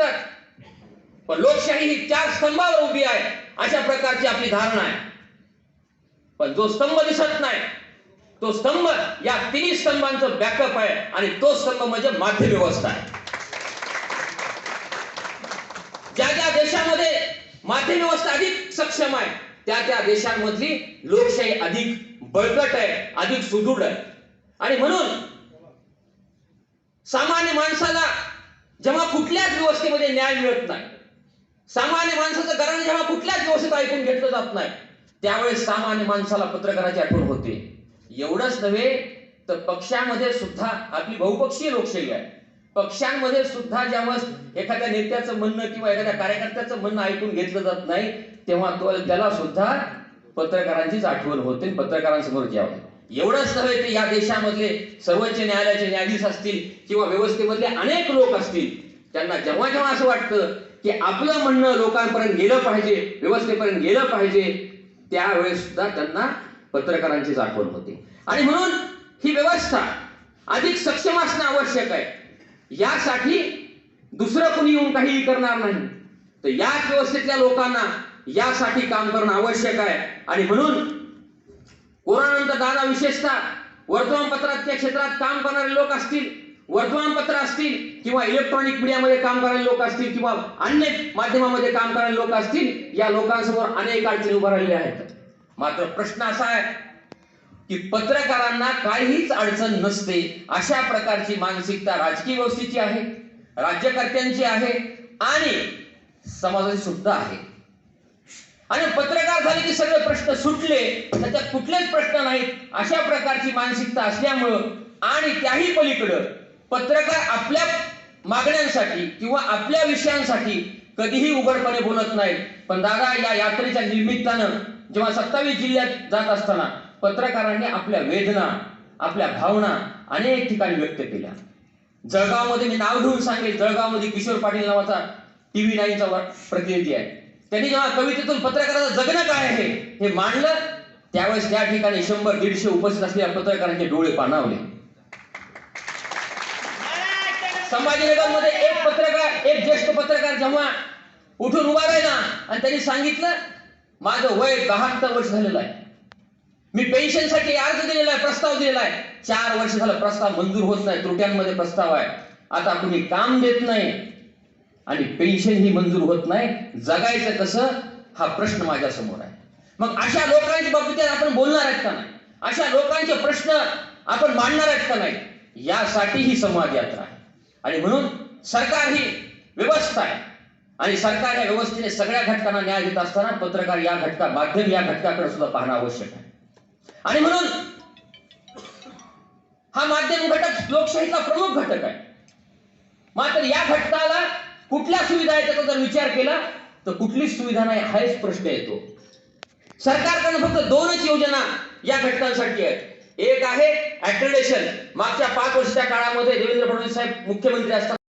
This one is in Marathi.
दिसतात पण लोकशाही ही चार स्तंभावर उभी आहे. अशा प्रकारची आपली धारणा आहे. पण जो स्तंभ दिसत नाही तो स्तंभ या तिन्ही स्तंभांचं बॅकअप आहे आणि तो स्तंभ म्हणजे माध्य व्यवस्था आहे. ज्या ज्या देशामध्ये माध्य व्यवस्था अधिक सक्षम आहे त्या त्या देशांमधली लोकशाही अधिक बळकट आहे अधिक सुदृढ आहे. आणि म्हणून सामान्य माणसाला जेव्हा कुठल्याच व्यवस्थेमध्ये न्याय मिळत नाही सामान्य माणसाचं कारण जेव्हा कुठल्याच व्यवस्थेत ऐकून घेतलं जात नाही त्यावेळेस सामान्य माणसाला पत्रकाराची आठवण होते. एवढंच नव्हे तर पक्षामध्ये सुद्धा आपली बहुपक्षीय लोकशाही आहे. पक्षांमध्ये सुद्धा जेव्हा एखाद्या नेत्याचं म्हणणं किंवा एखाद्या कार्यकर्त्याचं म्हणणं ऐकून घेतलं जात नाही तेव्हा तो त्याला सुद्धा पत्रकारांचीच आठवण होते पत्रकारांसमोर यावं एवढंच नव्हे तर या देशामधले सर्वोच्च न्यायालयाचे न्यायाधीश असतील किंवा व्यवस्थेमधले अनेक लोक असतील. त्यांना जेव्हा जेव्हा असं वाटतं की आपलं म्हणणं लोकांपर्यंत गेलं पाहिजे व्यवस्थेपर्यंत गेलं पाहिजे त्यावेळेस सुद्धा त्यांना पत्रकारांची आठवण होते. आणि म्हणून ही व्यवस्था अधिक सक्षम असणं आवश्यक आहे. यासाठी दुसरं कुणी येऊन काहीही करणार नाही. तर याच व्यवस्थेतल्या लोकांना यासाठी काम करणं आवश्यक आहे. आणि म्हणून कोरोनानंतर दादा विशेषतः वर्तमानपत्राच्या क्षेत्रात काम करणारे लोक असतील वर्तमानपत्र असतील किंवा इलेक्ट्रॉनिक मीडियामध्ये काम करणारे लोक असतील किंवा अन्य माध्यमामध्ये काम करणारे लोक असतील या लोकांसमोर अनेक अडचणी उभं राहिल्या आहेत. मात्र प्रश्न असा आहे की पत्रकारांना काहीच अडचण नसते अशा प्रकारची मानसिकता राजकीय व्यवस्थेची आहे राज्यकर्त्यांची आहे आणि समाजाची सुद्धा आहे. आणि पत्रकार झाले की सगळे प्रश्न सुटले त्याच्यात कुठलेच प्रश्न नाहीत. अशा प्रकारची मानसिकता असल्यामुळं आणि त्याही पलीकडं पत्रकार आपल्या मागण्यांसाठी किंवा आपल्या विषयांसाठी कधीही उघडपणे बोलत नाहीत. पण दादा या यात्रेच्या निमित्तानं जेव्हा सत्तावीस जिल्ह्यात जात असताना पत्रकारांनी आपल्या वेदना आपल्या भावना अनेक ठिकाणी व्यक्त केल्या. जळगावमध्ये मी नाव घेऊन सांगेल जळगावमध्ये किशोर पाटील नावाचा टीव्ही नाईनचा प्रतिनिधी आहे. त्यांनी जेव्हा कवितेतून पत्रकाराचं जगणं काय आहे हे मांडलं त्यावेळेस त्या ठिकाणी शंभर दीडशे उपस्थित असलेल्या पत्रकारांचे डोळे पाणावले. संभाजीनगरमध्ये एक पत्रकार एक ज्येष्ठ पत्रकार जेव्हा उठून उभा राहिला आणि त्यांनी सांगितलं माझं वय बहात्तर वर्ष झालेलं आहे. मी पेन्शनसाठी अर्ज दिलेला आहे प्रस्ताव दिलेला आहे. चार वर्ष झालं प्रस्ताव मंजूर होत नाही त्रुट्यांमध्ये प्रस्ताव आहे. आता कुणी काम देत नाही आणि पेन्शन ही मंजूर होत नाही. जगायचं कसं? हा प्रश्न माझ्यासमोर आहे. मग अशा लोकांच्या बाबतीत आपण बोलणार आहेत का नाही? अशा लोकांचे प्रश्न आपण मांडणार आहेत का नाही? यासाठी ही समाज यात्रा आहे. आणि म्हणून सरकार ही व्यवस्था आहे. आणि सरकार या व्यवस्थेने सगळ्या घटकांना न्याय देत असताना पत्रकार या घटका माध्यम या घटकाकडे सुद्धा पाहणं आवश्यक आहे. आणि म्हणून हा माध्यम घटक लोकशाहीचा प्रमुख घटक आहे. मात्र या घटकाला कुठल्या सुविधा आहेत त्याचा जर विचार केला तर कुठलीच सुविधा नाही हाच प्रश्न येतो. सरकारकडे फक्त दोनच योजना या घटकांसाठी आहेत. एक आहे ऍक्रेडेशन मागच्या पाच वर्षाच्या काळामध्ये देवेंद्र फडणवीस साहेब मुख्यमंत्री असतात